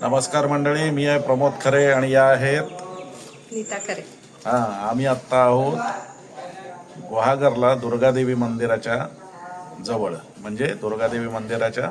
नमस्कार मंडळी मी आहे प्रमोद खरे आणि या आहेत नीता करे हा आम्ही आत्ता आहोत गुहागरला दुर्गादेवी मंदिराच्या जवळ म्हणजे दुर्गादेवी मंदिराच्या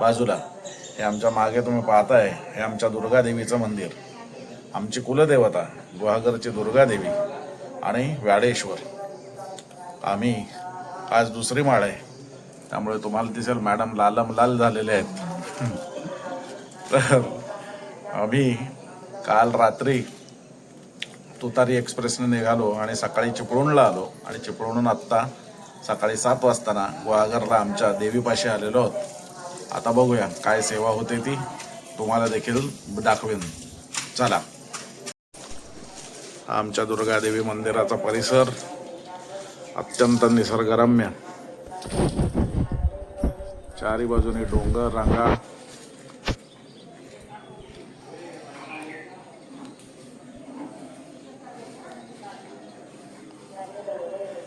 बाजूला. हे आमच्या मागे तुम्ही पाहताय हे आमच्या दुर्गादेवीचं मंदिर. आमची कुलदेवता गुहागरची दुर्गादेवी आणि व्याडेश्वर. आम्ही आज दुसरी माळ आहे त्यामुळे तुम्हाला दिसेल मॅडम लालम लाल झालेले आहेत. तर आम्ही काल रात्री तुतारी एक्सप्रेसने निघालो आणि सकाळी चिपळूणला आलो. आणि चिपळूणहून आत्ता सकाळी सात वाजताना गुहागरला आमच्या देवीपाशी आलेलो आहोत. आता बघूया काय सेवा होते ती. तुम्हाला देखील दाखवेन. चला. हा आमच्या दुर्गादेवी मंदिराचा परिसर अत्यंत निसर्गरम्य. चारी बाजूने डोंगर रांगा.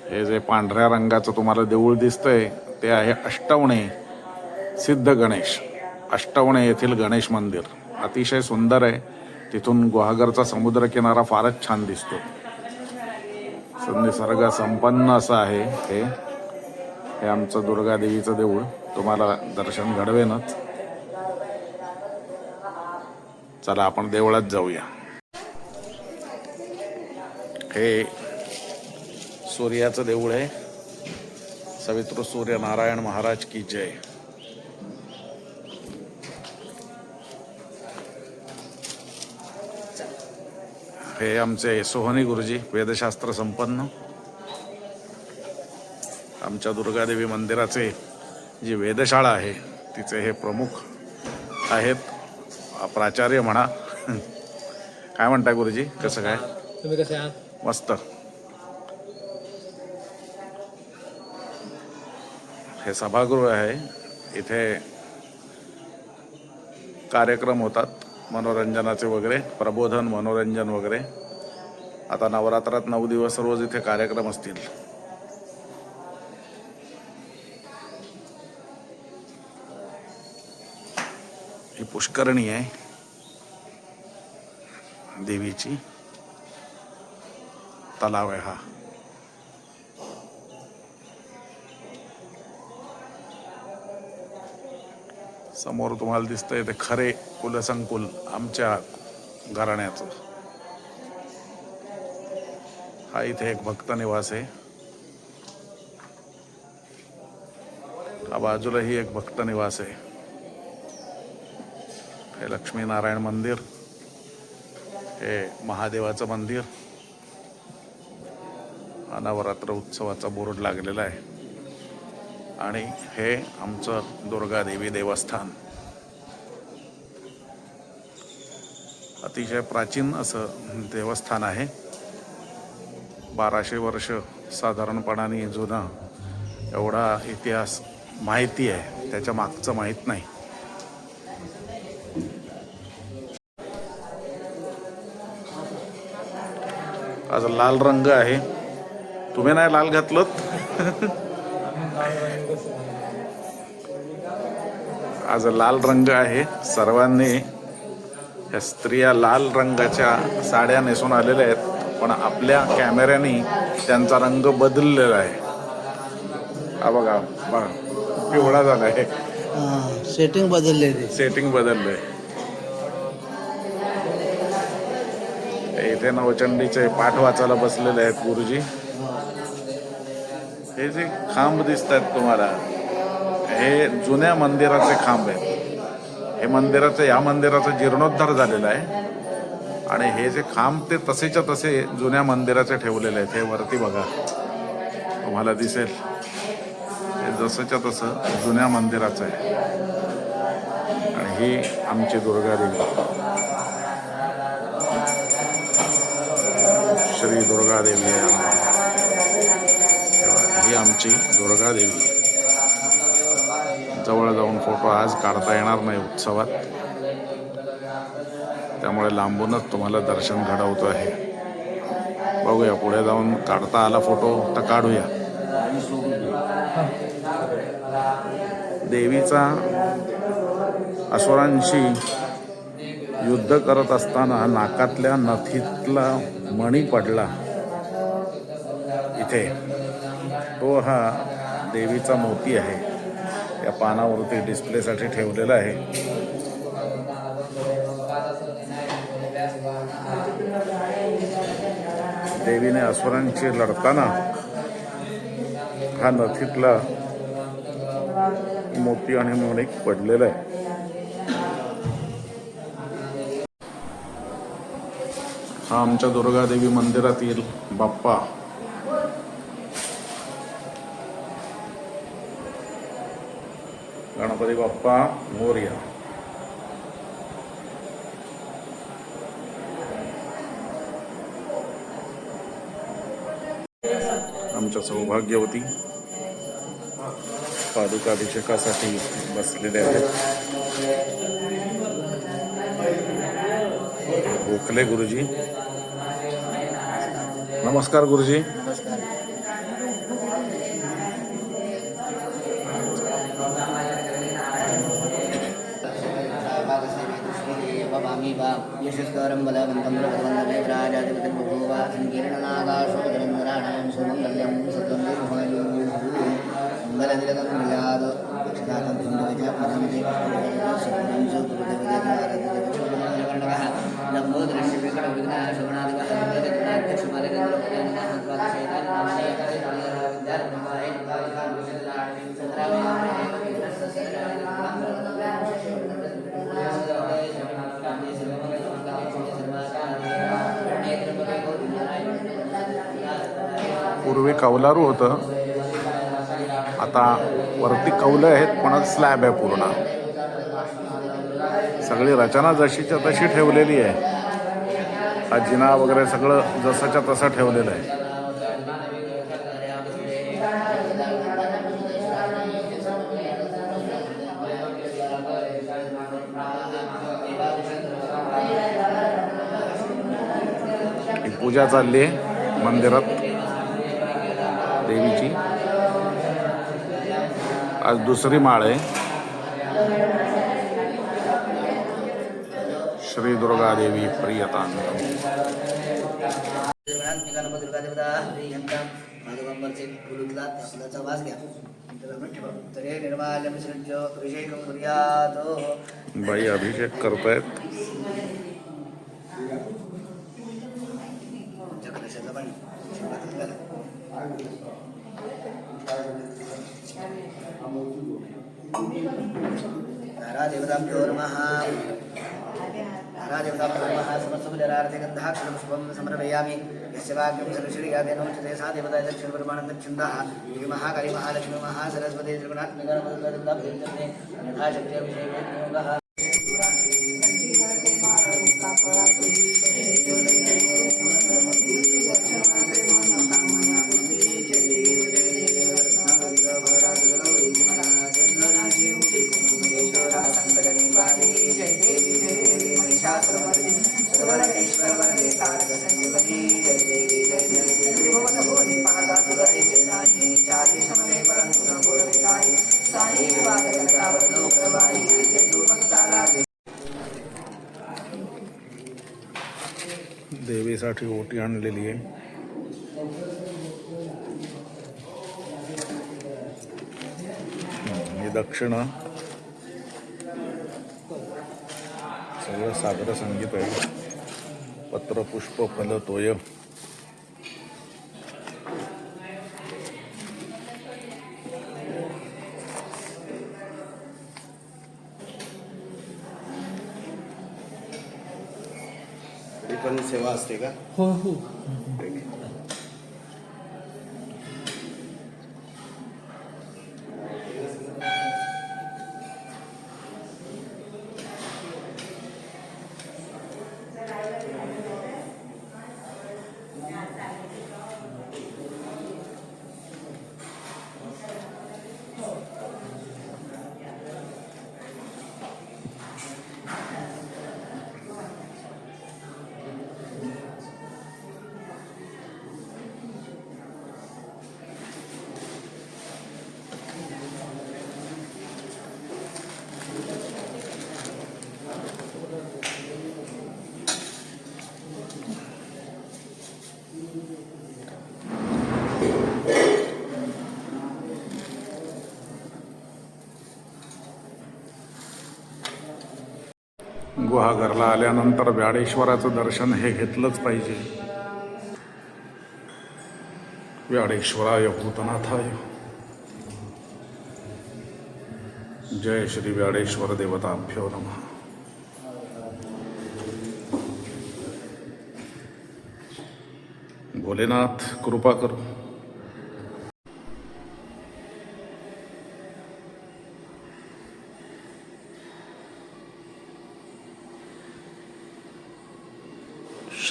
हे जे पांढऱ्या रंगाचं तुम्हाला देऊळ दिसतंय ते आहे अष्टवणे सिद्ध गणेश. अष्टवणे येथील गणेश मंदिर. अतिशय सुंदर आहे. तिथून गुहागरचा समुद्र किनारा फारच छान दिसतो. निसर्ग संपन्न असं आहे हे. हे आमचं दुर्गादेवीचं देऊळ. तुम्हाला दर्शन घडवेनच. चला आपण देवळात जाऊया. हे सूर्याचं देऊळ आहे. सवित्र सूर्य नारायण महाराज की जय. हे आमचे सोहनी गुरुजी वेदशास्त्र संपन्न. आमच्या दुर्गादेवी मंदिराचे जी वेदशाळा आहे तिचे हे प्रमुख आहेत. प्राचार्य म्हणा. काय म्हणताय गुरुजी? कसं काय? तुम्ही कसे आहात? मस्त. हे सभागृह आहे. इथे कार्यक्रम होतात मनोरंजनाचे वगैरे प्रबोधन मनोरंजन वगैरे. आता नवरात्रात नऊ दिवस रोज इथे कार्यक्रम असतील. ही पुष्करणी आहे. देवीची. तलाव आहे हा. समोर तुम्हाला दिसतंय ते खरे कुलसंकुल आमच्या घराण्याचं. हा इथे एक भक्त निवास आहे. हा बाजूलाही एक भक्त निवास आहे. हे लक्ष्मीनारायण मंदिर. हे महादेवाचं मंदिर. हा नवरात्र उत्सवाचा बोर्ड लागलेला आहे. आणि हे आमचं दुर्गादेवी देवस्थान. अतिशय प्राचीन असं देवस्थान आहे. बाराशे वर्ष साधारणपणाने जुनं एवढा इतिहास माहिती आहे. त्याच्या मागचं माहीत नाही. आज लाल रंग आहे. तुम्ही नाही लाल घातलं आज लाल रंग आहे. सर्वांनी या स्त्रिया लाल रंगाच्या साड्या नेसून आलेल्या आहेत. पण आपल्या कॅमेऱ्याने त्यांचा रंग बदललेला आहे. हा बघा बघा. पिवळा झाला आहे सेटिंग बदललेली सेटिंग बदललंय इथे नवचंडीचे पाठ वाचायला बसलेले आहेत गुरुजी. हे जे खांब दिसत आहेत तुम्हाला हे जुन्या मंदिराचे खांब आहेत. हे मंदिराचं या मंदिराचा जीर्णोद्धार झालेला आहे. आणि हे जे खांब ते तसेच्या तसे जुन्या मंदिराचे ठेवलेले आहेत. हे वरती बघा. तुम्हाला दिसेल. हे जसंच्या तसं जुन्या मंदिराचं आहे. आणि ही आमची दुर्गा देवी. श्री दुर्गा देवी आहे दुर्गा देवी. जवळ जाऊन फोटो आज काढता येणार नाही उत्सवात. त्यामुळे लांबूनच तुम्हाला दर्शन घडवतो आहे. बघूया पुढे जाऊन काढता आला फोटो तर काढूया. देवीचा असुरांशी युद्ध करत असताना नाकातल्या नथीतला मणी पडला. इथे. तो हा देवीचा मोती आहे. या पानावरती डिस्प्लेसाठी ठेवलेला आहे. देवीने असुरांशी लढताना हा नथीतला मोती आणि मणिक पडलेला आहे. हा आमच्या दुर्गादेवी मंदिरातील बाप्पा बाप्पा मोर्या आमच्या सौभाग्यवती पादुकाभिषेकासाठी बसलेले आहेत. गोखले गुरुजी. नमस्कार गुरुजी. मङ्गलतिलकं मिलाद क्षदाकं धुण्डविजयपदमिति सत्वं सुकृतविजयकारतिदेवशोभनकर्णकः लम्बोदृश्यविकटविघ्नाशोभनादिवः पूर्वी कौलारू होतं. आता वरती कौलं आहेत पण स्लॅब आहे पूर्ण. सगळी रचना जशीच्या तशी ठेवलेली आहे. हा जिना वगैरे सगळं जसंच्या तसं ठेवलेलं आहे. पूजा चालली आहे मंदिरात देवीची. आज दुसरी माळ आहे. श्री दुर्गा देवी प्रियतांत वास घ्या. तरे निर्माल्य विसृज्य अभिषेकं कुर्यात् बाई अभिषेक करतायत. जगदशाचं पाणी नारादेवताभ्यो नमः नारादेवताभ्यो नमः समस्तकुलरार्थिगन्धाक्षरं शुभं समर्पयामि यस्य वाक्यं सरश्रीयादेनोच्यते सा देवता दक्षिणपरमाणं गच्छन्तः देवी महाकाली महालक्ष्मी महासरस्वती त्रिगुणात्मिका नमोदुर्गाभ्यञ्जने यथाशक्त्यभिषेके योगः देवीसाठी ओटी आणलेली आहे. ही दक्षिणा. सगळं सागर संगीत आहे. पत्र पुष्प पण सेवा असते का? हो हो. गुहागरला आल्यानंतर व्याडेश्वराचं दर्शन हे घेतलंच पाहिजे. व्याडेश्वराय भूतनाथाय. जय श्री व्याडेश्वर देवताभ्यो नम. भोलेनाथ कृपा करू.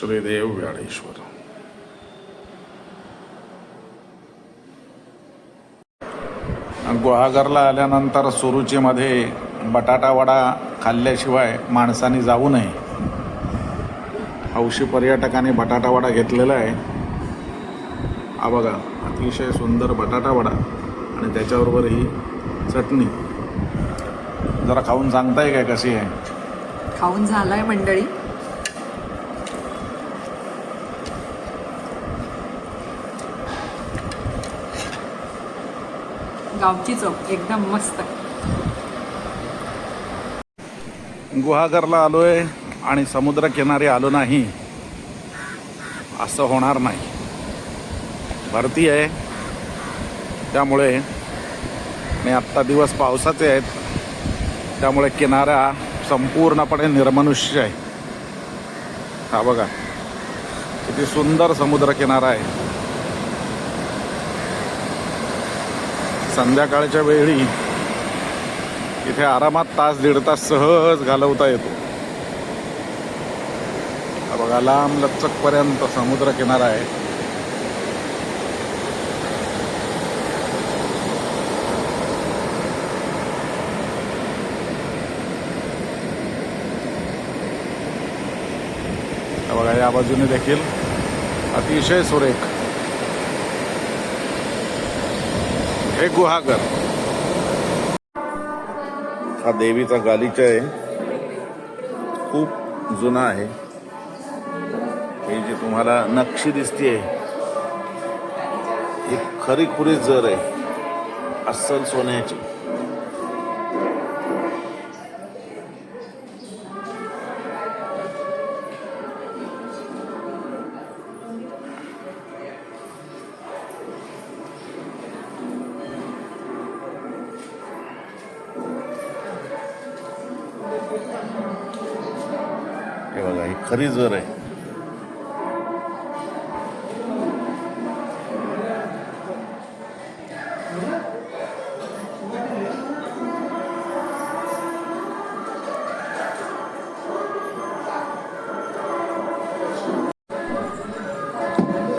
श्रीदेव व्याडेश्वर गुहागरला आल्यानंतर सुरुचीमध्ये बटाटा वडा खाल्ल्याशिवाय माणसाने जाऊ नये. हौशी पर्यटकांनी बटाटा वडा घेतलेला आहे. हा बघा अतिशय सुंदर बटाटा वडा आणि त्याच्याबरोबर ही चटणी. जरा खाऊन सांगताय काय कशी आहे? खाऊन झालाय मंडळी. गावची चव एकदम मस्त. गुहागरला आलोय आणि समुद्रकिनारी आलो नाही. असं होणार नाही. भरती आहे. त्यामुळे आणि आत्ता दिवस पावसाचे आहेत. त्यामुळे किनारा संपूर्णपणे निर्मनुष्य आहे. हा बघा किती सुंदर समुद्र किनारा आहे. संध्याकाळच्या वेळी इथे आरामात तास दीड तास सहज घालवता येतो. बघा लांब लचकपर्यंत समुद्र किनारा आहे. बघा या बाजूने देखील अतिशय सुरेख हे गुहागर. हा देवीचा गालिचा आहे. खूप जुना आहे. हे जे तुम्हाला नक्षी दिसते ही खरी खुरी जर आहे अस्सल सोन्याची. हे बघा ही खरी जर आहे.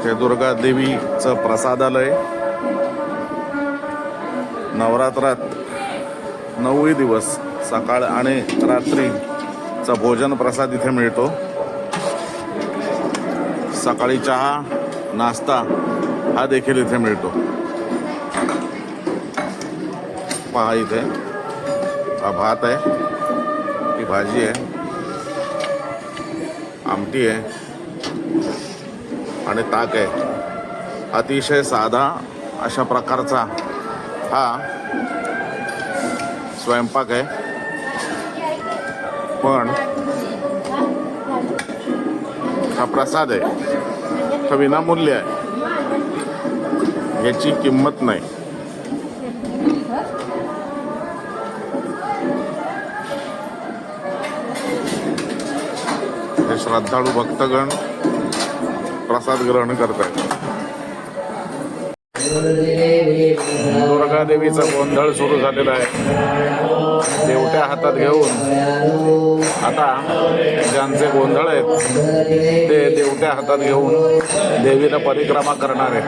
हे दुर्गा देवीचं प्रसादालय. नवरात्रात नऊही दिवस. सकाळ आणि रात्रीचा भोजन प्रसाद इथे मिळतो. सकाळी चहा नाश्ता हा देखील इथे मिळतो. पहा इथे. हा भात आहे ही भाजी आहे आमटी आहे आणि ताक आहे. अतिशय साधा अशा प्रकारचा हा स्वयंपाक आहे. पण हा प्रसाद आहे. हा विनामूल्य आहे. याची किंमत नाही. हे श्रद्धाळू भक्तगण प्रसाद ग्रहण करतात दुर्गा देवीचा गोंधळ सुरू झालेला आहे. देवट्या हातात घेऊन. आता ज्यांचे गोंधळ आहेत ते देवट्या हातात घेऊन देवीला परिक्रमा करणार आहेत.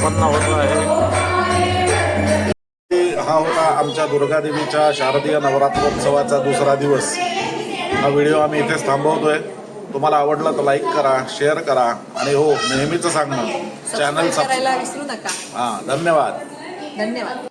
संपन्न होतो आहे. हा होता आमच्या दुर्गादेवीच्या शारदीय नवरात्रोत्सवाचा दुसरा दिवस. हा व्हिडिओ आम्ही इथेच थांबवतोय. तुम्हाला आवडला तर लाईक करा शेअर करा आणि हो नेहमीच सांगणं चॅनल सब करायला विसरू नका. हां धन्यवाद. धन्यवाद.